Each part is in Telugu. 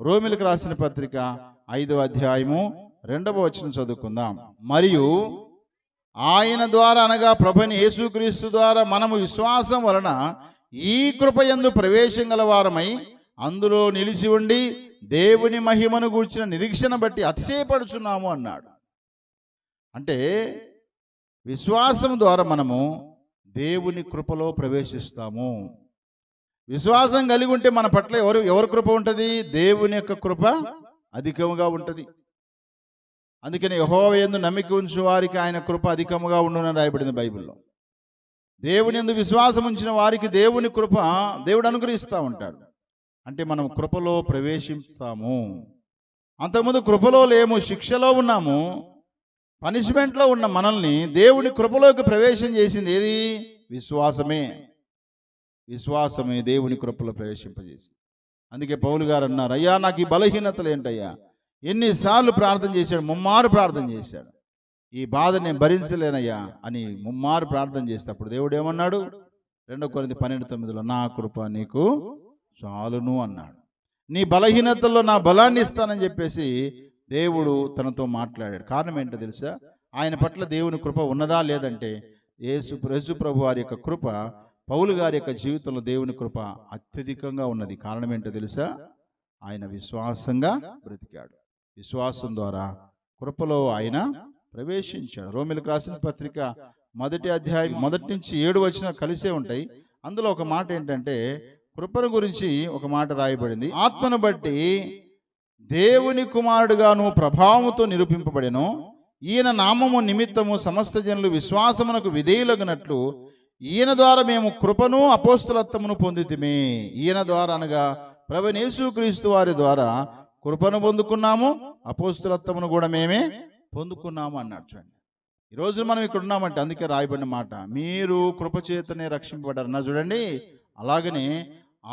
రోమిలకు రాసిన పత్రిక ఐదవ అధ్యాయము రెండవ వచనం చదువుకుందాం. మరియు ఆయన ద్వారా అనగా ప్రభుని యేసుక్రీస్తు ద్వారా మనము విశ్వాసం వలన ఈ కృపయందు ప్రవేశం గలవారమై అందులో నిలిచి ఉండి దేవుని మహిమను గూర్చిన నిరీక్షణ బట్టి అతిశయపడుచున్నాము అన్నాడు. అంటే విశ్వాసం ద్వారా మనము దేవుని కృపలో ప్రవేశిస్తాము. విశ్వాసం కలిగి ఉంటే మన పట్ల ఎవరు ఎవరి కృప ఉంటుంది? దేవుని యొక్క కృప అధికముగా ఉంటుంది. అందుకని యెహోవా ఎందు నమ్మిక ఉంచిన వారికి ఆయన కృప అధికముగా ఉండునని రాయబడింది బైబిల్లో. దేవుని ఎందు విశ్వాసం ఉంచిన వారికి దేవుని కృప దేవుడు అనుగ్రహిస్తూ ఉంటాడు. అంటే మనం కృపలో ప్రవేశిస్తాము అంతకుముందు కృపలో లేము శిక్షలో ఉన్నాము పనిష్మెంట్లో ఉన్న మనల్ని దేవుని కృపలోకి ప్రవేశం చేసింది ఏది? విశ్వాసమే. విశ్వాసమే దేవుని కృపలో ప్రవేశింపజేసింది. అందుకే పౌలు గారు అన్నారు అయ్యా నాకు ఈ బలహీనతలు ఏంటయ్యా? ఎన్నిసార్లు ప్రార్థన చేశాడు? ముమ్మారు ప్రార్థన చేశాడు. ఈ బాధ నేను భరించలేనయ్యా అని ముమ్మారు ప్రార్థన చేస్తే అప్పుడు దేవుడు ఏమన్నాడు? రెండో కొరింది పన్నెండు తొమ్మిదిలో నా కృప నీకు చాలును అన్నాడు. నీ బలహీనతల్లో నా బలాన్ని ఇస్తానని చెప్పేసి దేవుడు తనతో మాట్లాడాడు. కారణం ఏంటో తెలుసా? ఆయన పట్ల దేవుని కృప ఉన్నదా లేదంటే యేసు యేసు ప్రభు వారి యొక్క కృప పౌలు గారి యొక్క జీవితంలో దేవుని కృప అత్యధికంగా ఉన్నది. కారణం ఏంటో తెలుసా? ఆయన విశ్వాసంగా బ్రతికాడు. విశ్వాసం ద్వారా కృపలో ఆయన ప్రవేశించాడు. రోమిలకు రాసిన పత్రిక మొదటి అధ్యాయం మొదటి నుంచి ఏడు వచ్చిన కలిసే ఉంటాయి. అందులో ఒక మాట ఏంటంటే కృపను గురించి ఒక మాట రాయబడింది. ఆత్మను బట్టి దేవుని కుమారుడుగాను ప్రభావముతో నిరూపింపబడెను. ఈయన నామము నిమిత్తము సమస్త జనులు విశ్వాసమునకు విధేయులగినట్లు ఈయన ద్వారా మేము కృపను అపోస్తులత్వమును పొందితిమే. ఈయన ద్వారా అనగా ప్రభు క్రీస్తు వారి ద్వారా కృపను పొందుకున్నాము అపోస్తులత్వమును కూడా మేమే పొందుకున్నాము అన్నాడు చూడండి. ఈరోజు మనం ఇక్కడ ఉన్నామంటే అందుకే రాయబడిన మాట మీరు కృపచేతనే రక్షింపబడ్డారన్న చూడండి. అలాగనే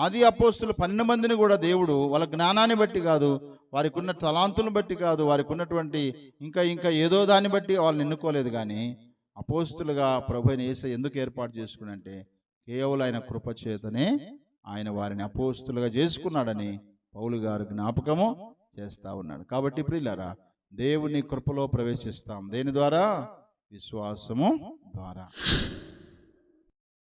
ఆది అపోస్తులు పన్నెండు మందిని కూడా దేవుడు వాళ్ళ జ్ఞానాన్ని బట్టి కాదు వారికి ఉన్న తలాంతులను బట్టి కాదు వారికి ఉన్నటువంటి ఇంకా ఇంకా ఏదో దాన్ని బట్టి వాళ్ళని ఎన్నుకోలేదు కానీ అపోస్తులుగా ప్రభు అయిన యేసు ఎందుకు ఏర్పాటు చేసుకున్నంటే కేవలం ఆయన కృప చేతనే ఆయన వారిని అపోస్తులుగా చేసుకున్నాడని పౌలు గారు జ్ఞాపకము చేస్తా ఉన్నాడు. కాబట్టి ప్రియులారా దేవుని కృపలో ప్రవేశిస్తాం. దేని ద్వారా? విశ్వాసము ద్వారా.